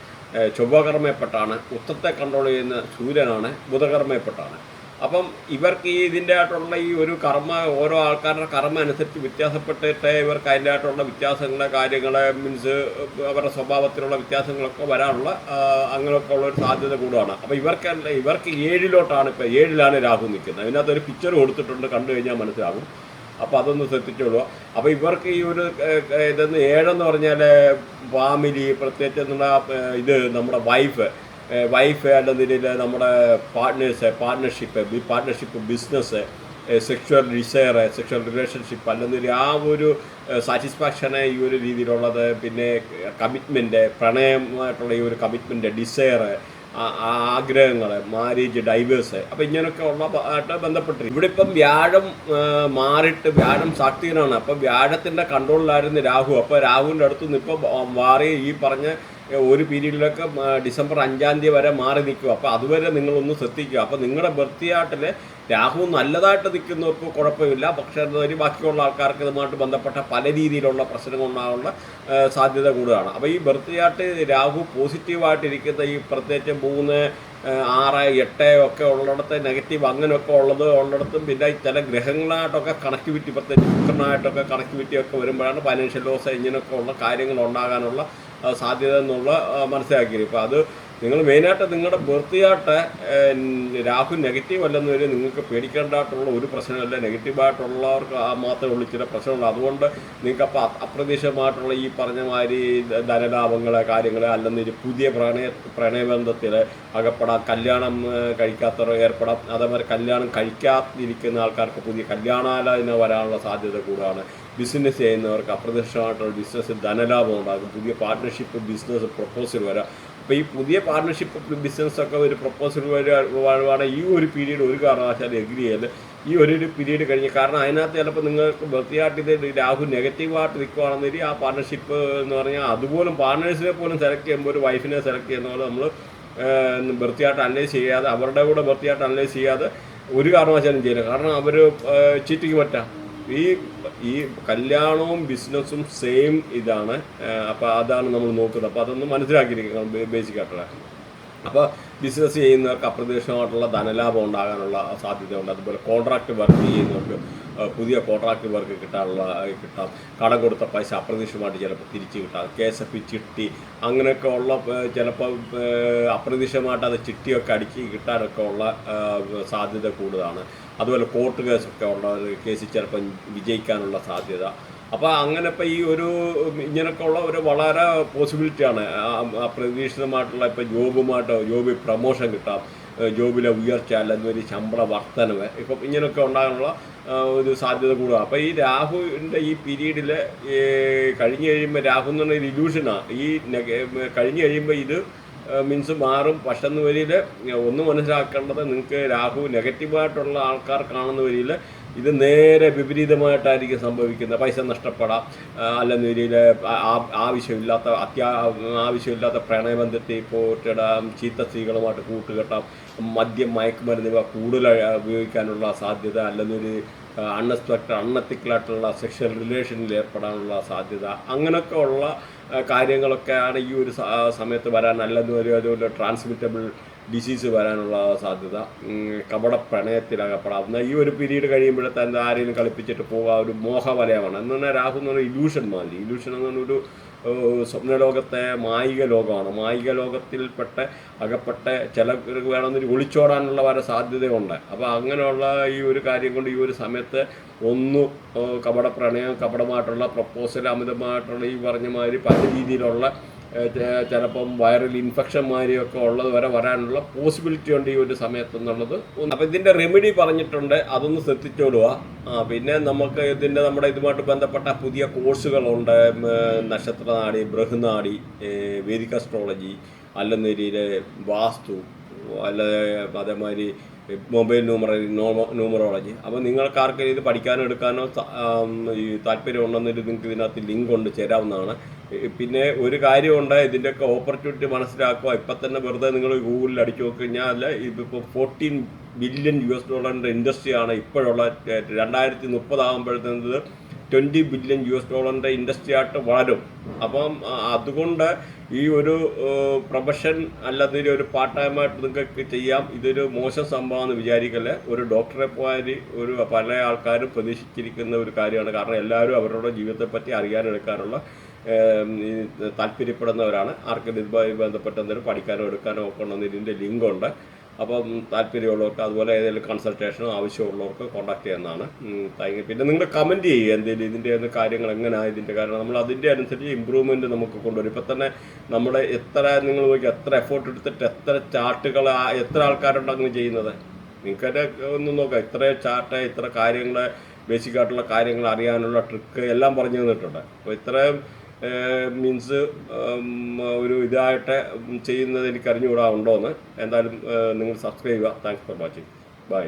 ചൊവ്വകർമ്മയപ്പെട്ടാണ് ഉത്രത്തെ കൺട്രോൾ ചെയ്യുന്ന സൂര്യനാണ് ബുധകർമ്മയപ്പെട്ടാണ് അപ്പം ഇവർക്ക് ഈ ഇതിന്റെ ആയിട്ടുള്ള ഈ ഒരു കർമ്മ ഓരോ ആൾക്കാരുടെ കർമ്മ അനുസരിച്ച് വ്യത്യാസപ്പെട്ടിട്ട് ഇവർക്ക് അതിന്റെ ആയിട്ടുള്ള വ്യത്യാസങ്ങളെ കാര്യങ്ങൾ മീൻസ് അവരുടെ സ്വഭാവത്തിലുള്ള വ്യത്യാസങ്ങളൊക്കെ വരാനുള്ള അങ്ങനെയൊക്കെ ഉള്ള ഒരു സാധ്യത കൂടുതലാണ്. അപ്പോൾ ഇവർക്ക് ഇവർക്ക് ഏഴിലോട്ടാണ് ഇപ്പോൾ ഏഴിലാണ് രാഹു നിൽക്കുന്നത്. അതിനകത്ത് ഒരു പിക്ചർ കൊടുത്തിട്ടുണ്ട് കണ്ടു കഴിഞ്ഞാൽ മനസ്സിലാകും. അപ്പോൾ അതൊന്ന് ശ്രദ്ധിച്ചോളുക. അപ്പോൾ ഇവർക്ക് ഈ ഒരു ഇതെന്ന് ഏഴെന്ന് പറഞ്ഞാൽ ഫാമിലി പ്രത്യേകിച്ച് നമ്മുടെ ഇത് നമ്മുടെ വൈഫ് വൈഫ് അല്ലെന്നിൽ നമ്മുടെ partners partnership partnership business sexual desire sexual relationship അല്ലെങ്കിൽ ആ ഒരു സാറ്റിസ്ഫാക്ഷനെ ഈ ഒരു രീതിയിലുള്ളത്. പിന്നെ കമ്മിറ്റ്മെന്റ് പ്രണയമായിട്ടുള്ള ഈ ഒരു കമ്മിറ്റ്മെന്റ് ഡിസയർ ആഗ്രഹങ്ങൾ മാരേജ് ഡൈവേഴ്സ് അപ്പോൾ ഇങ്ങനെയൊക്കെ ഉള്ള ആയിട്ട് ബന്ധപ്പെട്ട്. ഇവിടെ ഇപ്പം വ്യാഴം മാറിയിട്ട് വ്യാഴം ശാക്തികനാണ് അപ്പം വ്യാഴത്തിന്റെ കൺട്രോളിലായിരുന്നു രാഹു. അപ്പോൾ രാഹുവിന്റെ അടുത്തുനിന്ന് ഇപ്പോൾ മാറി ഈ പറഞ്ഞ ഒരു പീരീഡിലൊക്കെ ഡിസംബർ അഞ്ചാം തീയതി വരെ മാറി നിൽക്കും. അപ്പോൾ അതുവരെ നിങ്ങളൊന്ന് ശ്രദ്ധിക്കുക. അപ്പോൾ നിങ്ങളുടെ ബർത്തിയാട്ടിൽ രാഹു നല്ലതായിട്ട് നിൽക്കുന്നവർക്ക് കുഴപ്പമില്ല. പക്ഷേ ഒരു ബാക്കിയുള്ള ആൾക്കാർക്ക് ഇതുമായിട്ട് ബന്ധപ്പെട്ട പല രീതിയിലുള്ള പ്രശ്നങ്ങൾ സാധ്യത കൂടുതലാണ്. അപ്പോൾ ഈ ബർത്തിയാട്ട് രാഹു പോസിറ്റീവായിട്ടിരിക്കുന്ന ഈ പ്രത്യേകിച്ച് മൂന്ന് ആറ് എട്ട് ഒക്കെ ഉള്ളിടത്ത് നെഗറ്റീവ് അങ്ങനെയൊക്കെ ഉള്ളത് ഉള്ളിടത്തും പിന്നെ ചില ഗ്രഹങ്ങളായിട്ടൊക്കെ കണക്ടിവിറ്റി പ്രത്യേകിച്ച് ശുക്രനായിട്ടൊക്കെ കണക്ടിവിറ്റി ഒക്കെ വരുമ്പോഴാണ് ഫൈനാൻഷ്യൽ ലോസ് ഇങ്ങനെയൊക്കെ ഉള്ള കാര്യങ്ങൾ ഉണ്ടാകാനുള്ള സാധ്യത എന്നുള്ള മനസ്സിലാക്കിയത് ഇപ്പോൾ അത് നിങ്ങൾ മെയിനായിട്ട് നിങ്ങളുടെ ബർത്തിയായിട്ട് രാഹു നെഗറ്റീവ് അല്ലെന്ന് വരെ നിങ്ങൾക്ക് പേടിക്കേണ്ടതായിട്ടുള്ള ഒരു പ്രശ്നമല്ല. നെഗറ്റീവായിട്ടുള്ളവർക്ക് ആ മാത്രമേ ഉള്ളൂ ചില പ്രശ്നമുള്ളൂ അതുകൊണ്ട് നിങ്ങൾക്ക് അപ്പോൾ അപ്രതീക്ഷിതമായിട്ടുള്ള ഈ പറഞ്ഞ മാതിരി ധനലാഭങ്ങൾ കാര്യങ്ങൾ അല്ലെന്നൊരു പുതിയ പ്രണയ പ്രണയബന്ധത്തിൽ അകപ്പെടാം കല്യാണം കഴിക്കാത്തവർ ഏർപ്പെടാം. അതേമാതിരി കല്യാണം കഴിക്കാതിരിക്കുന്ന ആൾക്കാർക്ക് പുതിയ കല്യാണാലോചന വരാനുള്ള സാധ്യത കൂടുതലാണ് ബിസിനസ് ചെയ്യുന്നവർക്ക് അപ്രതീക്ഷിതമായിട്ടുള്ള ബിസിനസ്സിൽ ധനലാഭം ഉണ്ടാകും. പുതിയ പാർട്ട്ണർഷിപ്പ് ബിസിനസ് പ്രപ്പോസൽ വരാം. അപ്പോൾ ഈ പുതിയ പാർട്ട്ണർഷിപ്പ് ബിസിനസ്സൊക്കെ ഒരു പ്രപ്പോസൽ വരുവാണ് ഈ ഒരു പീരീഡ് ഒരു കാരണവശാലും എഗ്രി ചെയ്യൽ. ഈ ഒരു പീരീഡ് കഴിഞ്ഞ് കാരണം അതിനകത്ത് ചിലപ്പോൾ നിങ്ങൾക്ക് വൃത്തിയായിട്ട് ഇത് രാഹു നെഗറ്റീവായിട്ട് നിൽക്കുകയാണെന്നൊരു ആ പാർട്ട്ണർഷിപ്പ് എന്ന് പറഞ്ഞാൽ അതുപോലും പാർട്ട്നേഴ്സിനെ പോലും സെലക്ട് ചെയ്യുമ്പോൾ ഒരു വൈഫിനെ സെലക്ട് ചെയ്യുന്ന പോലെ നമ്മൾ വൃത്തിയായിട്ട് അനലൈസ് ചെയ്യാതെ അവരുടെ കൂടെ വൃത്തിയായിട്ട് അനലൈസ് ചെയ്യാതെ ഒരു കാരണവശാലും ചെയ്യില്ല. കാരണം അവർ ചീറ്റിക്ക് പറ്റാം. ഈ ഈ കല്യാണവും ബിസിനസ്സും സെയിം ഇതാണ്. അപ്പോൾ അതാണ് നമ്മൾ നോക്കുന്നത്. അപ്പോൾ അതൊന്ന് മനസ്സിലാക്കിയിരിക്കണം ബേസിക് ആയിട്ടുള്ള. അപ്പോൾ ബിസിനസ് ചെയ്യുന്നവർക്ക് അപ്രതീക്ഷിതമായിട്ടുള്ള ധനലാഭം ഉണ്ടാകാനുള്ള സാധ്യതയുണ്ട്. അതുപോലെ കോൺട്രാക്ട് വർക്ക് ചെയ്യുന്നവർക്ക് പുതിയ കോൺട്രാക്ട് വർക്ക് കിട്ടാനുള്ള കിട്ടാം. കടം കൊടുത്ത പൈസ അപ്രതീക്ഷിതമായിട്ട് ചിലപ്പോൾ തിരിച്ച് കിട്ടാം. കെ എസ് എഫ് ചിട്ടി അങ്ങനെയൊക്കെ ഉള്ള ചിലപ്പോൾ അപ്രതീക്ഷിതമായിട്ട് അത് ചിട്ടിയൊക്കെ അടുക്കി കിട്ടാനൊക്കെ ഉള്ള സാധ്യത കൂടുതലാണ്. അതുപോലെ കോർട്ട് കേസൊക്കെ ഉള്ള കേസ് ചിലപ്പം വിജയിക്കാനുള്ള സാധ്യത. അപ്പോൾ അങ്ങനെ ഇപ്പോൾ ഈ ഒരു ഇങ്ങനെയൊക്കെ ഉള്ള ഒരു വളരെ പോസിബിലിറ്റിയാണ് അപ്രതീക്ഷിതമായിട്ടുള്ള ഇപ്പോൾ ജോബുമായിട്ടോ ജോബിൽ പ്രമോഷൻ കിട്ടാം. ജോബിലെ ഉയർച്ച അല്ലെങ്കിൽ ഒരു ശമ്പള വർധനവ്. ഇപ്പം ഇങ്ങനെയൊക്കെ ഉണ്ടാകാനുള്ള ഒരു സാധ്യത കൂടുക. അപ്പോൾ ഈ രാഹുവിന്റെ ഈ പീരീഡിൽ കഴിഞ്ഞ് കഴിയുമ്പോൾ രാഹു എന്ന് പറഞ്ഞ ഒരു ഇല്യൂഷനാണ് ഈ കഴിഞ്ഞ് കഴിയുമ്പോൾ ഇത് മീൻസ് മാറും. പക്ഷെ എന്ന് വരിയിൽ ഒന്ന് മനസ്സിലാക്കേണ്ടത് നിങ്ങൾക്ക് രാഹു നെഗറ്റീവായിട്ടുള്ള ആൾക്കാർ കാണുന്ന വരിയിൽ ഇത് നേരെ വിപരീതമായിട്ടായിരിക്കും സംഭവിക്കുന്നത്. പൈസ നഷ്ടപ്പെടാം. അല്ലെന്ന രീതിയിൽ ആവശ്യമില്ലാത്ത അത്യാ ആവശ്യമില്ലാത്ത പ്രണയബന്ധത്തിൽ പോറ്റിടാം ചീത്ത സ്ത്രീകളുമായിട്ട് കൂട്ടുകെട്ടാം മദ്യം മയക്കുമരുന്ന് ഇവ കൂടുതൽ ഉപയോഗിക്കാനുള്ള സാധ്യത അല്ലെന്നൊരു അൺഎക്സ്പെക്റ്റഡ് അൺഎത്തിക്കലായിട്ടുള്ള സെക്ഷൽ റിലേഷനിൽ ഏർപ്പെടാനുള്ള സാധ്യത അങ്ങനെയൊക്കെ ഉള്ള കാര്യങ്ങളൊക്കെയാണ് ഈ ഒരു സമയത്ത് വരാൻ നല്ലതെന്ന് ഒരു അതുപോലെ ട്രാൻസ്മിറ്റബിൾ ഡിസീസ് വരാനുള്ള സാധ്യത കപട പ്രണയത്തിലകപ്പെടാവുന്ന ഈ ഒരു പീരീഡ് കഴിയുമ്പോഴത്തെ ആരെയും കളിപ്പിച്ചിട്ട് പോകാൻ ഒരു മോഹവലയമാണ്. എന്ന് പറഞ്ഞാൽ രാഹു എന്ന് പറഞ്ഞാൽ ഇലൂഷൻ മാതിരി. ഇലൂഷൻ എന്ന് ഏഹ്, സ്വപ്നലോകത്തെ മായിക ലോകമാണ് മായിക ലോകത്തിൽപ്പെട്ട അകപ്പെട്ട ചില വേണമെന്നൊരു ഒളിച്ചോടാനുള്ള വരെ സാധ്യതയുണ്ട്. അപ്പോൾ അങ്ങനെയുള്ള ഈ ഒരു കാര്യം കൊണ്ട് ഈ ഒരു സമയത്ത് ഒന്ന് കപട പ്രണയം കപടമായിട്ടുള്ള പ്രപ്പോസൽ അമിതമായിട്ടുള്ള ഈ പറഞ്ഞ മാതിരി പല രീതിയിലുള്ള ചിലപ്പം വൈറൽ ഇൻഫെക്ഷൻ മാതിരിയൊക്കെ ഉള്ളത് വരെ വരാനുള്ള പോസിബിലിറ്റി ഉണ്ട് ഈ ഒരു സമയത്ത് എന്നുള്ളത്. അപ്പം ഇതിന്റെ റെമഡി പറഞ്ഞിട്ടുണ്ട് അതൊന്ന് ശ്രദ്ധിച്ചോളുക ആ പിന്നെ നമുക്ക് ഇതിന്റെ നമ്മുടെ ഇതുമായിട്ട് ബന്ധപ്പെട്ട പുതിയ കോഴ്സുകളുണ്ട് നക്ഷത്രനാടി ബൃഹനാടി വേദിക് അസ്ട്രോളജി അല്ലെന്നരിയിൽ വാസ്തു അല്ല അതേമാതിരി മൊബൈൽ ന്യൂമററി ന്യൂമറോളജി അപ്പോൾ നിങ്ങൾക്ക് ആർക്കെങ്കിലും ഇത് പഠിക്കാനോ എടുക്കാനോ താല്പര്യം ഉണ്ടെന്നൊരു നിങ്ങൾക്ക് ഇതിനകത്ത് ലിങ്ക് കൊണ്ട് ചേരാവുന്നതാണ്. പിന്നെ ഒരു കാര്യമുണ്ട് ഇതിന്റെയൊക്കെ ഓപ്പർച്യൂണിറ്റി മനസ്സിലാക്കുക. ഇപ്പം തന്നെ വെറുതെ നിങ്ങൾ ഗൂഗിളിൽ അടിച്ചു നോക്കി കഴിഞ്ഞാൽ ഇതിപ്പോൾ ഫോർട്ടീൻ ബില്യൺ യു എസ് ഡോളറിന്റെ ഇൻഡസ്ട്രിയാണ് ഇപ്പോഴുള്ള രണ്ടായിരത്തി മുപ്പതാകുമ്പോഴത്തേത് ട്വന്റി ബില്യൺ യു എസ് ഡോളറിന്റെ ഇൻഡസ്ട്രി ആയിട്ട് വളരും. അപ്പം അതുകൊണ്ട് ഈ ഒരു പ്രൊഫഷൻ അല്ലാതെ ഒരു പാർട്ട് ടൈമായിട്ട് നിങ്ങൾക്ക് ചെയ്യാം. ഇതൊരു മോശം സംഭവമാണെന്ന് വിചാരിക്കല്ലേ. ഒരു ഡോക്ടറെ പോയാൽ ഒരു പല ആൾക്കാരും പ്രതീക്ഷിച്ചിരിക്കുന്ന ഒരു കാര്യമാണ്. കാരണം എല്ലാവരും അവരുടെ ജീവിതത്തെപ്പറ്റി അറിയാനെടുക്കാനുള്ള താല്പര്യപ്പെടുന്നവരാണ്. ആർക്കും ഇതുമായി ബന്ധപ്പെട്ട് എന്തെങ്കിലും പഠിക്കാനോ എടുക്കാനോ ഒക്കെ ഉണ്ടെന്ന് ഇതിന്റെ ലിങ്കുണ്ട്. അപ്പം താല്പര്യമുള്ളവർക്ക് അതുപോലെ ഏതെങ്കിലും കൺസൾട്ടേഷനോ ആവശ്യമുള്ളവർക്ക് കോൺടാക്ട് ചെയ്യുന്നതാണ്. പിന്നെ നിങ്ങൾ കമന്റ് ചെയ്യുക എന്തെങ്കിലും ഇതിന്റെ കാര്യങ്ങൾ എങ്ങനെയാണ് ഇതിന്റെ കാരണം. നമ്മൾ അതിന്റെ അനുസരിച്ച് ഇമ്പ്രൂവ്മെന്റ് നമുക്ക് കൊണ്ടുവരും. ഇപ്പം തന്നെ നമ്മുടെ എത്ര നിങ്ങൾ നോക്കി എത്ര എഫേർട്ട് എടുത്തിട്ട് എത്ര ചാർട്ടുകൾ എത്ര ആൾക്കാരുണ്ട് അങ്ങനെ ചെയ്യുന്നത്? നിങ്ങൾക്കത് ഒന്ന് നോക്കാം. ഇത്ര ചാർട്ട് ഇത്ര കാര്യങ്ങൾ ബേസിക്കായിട്ടുള്ള കാര്യങ്ങൾ അറിയാനുള്ള ട്രിക്ക് എല്ലാം പറഞ്ഞു തന്നിട്ടുണ്ട്. അപ്പോൾ ഇത്രയും മീൻസ് ഒരു ഇതായിട്ട് ചെയ്യുന്നത് എനിക്ക് അറിഞ്ഞുകൂടാ ഉണ്ടോ എന്ന് എന്തായാലും നിങ്ങൾ സബ്സ്ക്രൈബ് ചെയ്യുക. Thanks for watching bye